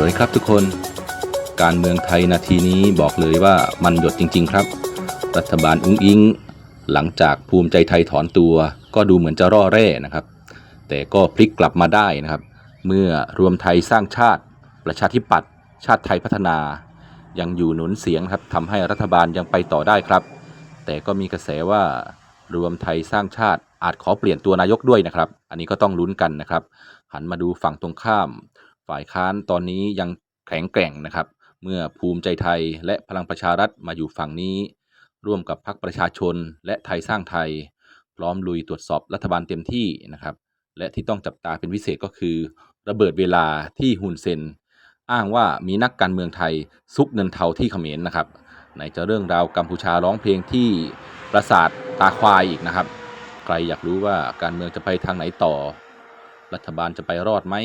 วัสดีครับทุกคน การเมืองไทยนาทีนี้บอกเลยว่ามันหยดจริง ๆ ครับ รัฐบาลอุ้งอิง หลังจากภูมิใจไทยถอนตัว ก็ดูเหมือนจะร่อแร่นะครับ แต่ก็พลิกกลับมาได้นะครับ เมื่อรวมไทยสร้างชาติ ประชาธิปัตย์ชาติไทยพัฒนา ยังอยู่หนุนเสียงครับทำให้รัฐบาลยังไปต่อได้ครับ แต่ก็มีกระแสว่ารวมไทยสร้างชาติอาจขอเปลี่ยนตัวนายกด้วยนะครับ อันนี้ก็ต้องลุ้นกันนะครับ หันมาดูฝั่งตรงข้าม ฝ่ายค้านตอนนี้ยังแข็งแกร่งนะครับ เมื่อภูมิใจไทยและพลังประชารัฐมาอยู่ฝั่งนี้ ร่วมกับพรรคประชาชนและไทยสร้างไทย พร้อมลุยตรวจสอบรัฐบาลเต็มที่นะครับ และที่ต้องจับตาเป็นพิเศษก็คือ ระเบิดเวลาที่ฮุนเซน อ้างว่ามีนักการเมืองไทยซุกเงินเทาที่เขมรนะครับไหนจะเรื่องราวกัมพูชาร้องเพลงที่ปราสาทตาควายอีกนะครับ ใครอยากรู้ว่าการเมืองจะไปทางไหนต่อ รัฐบาลจะไปรอดไหม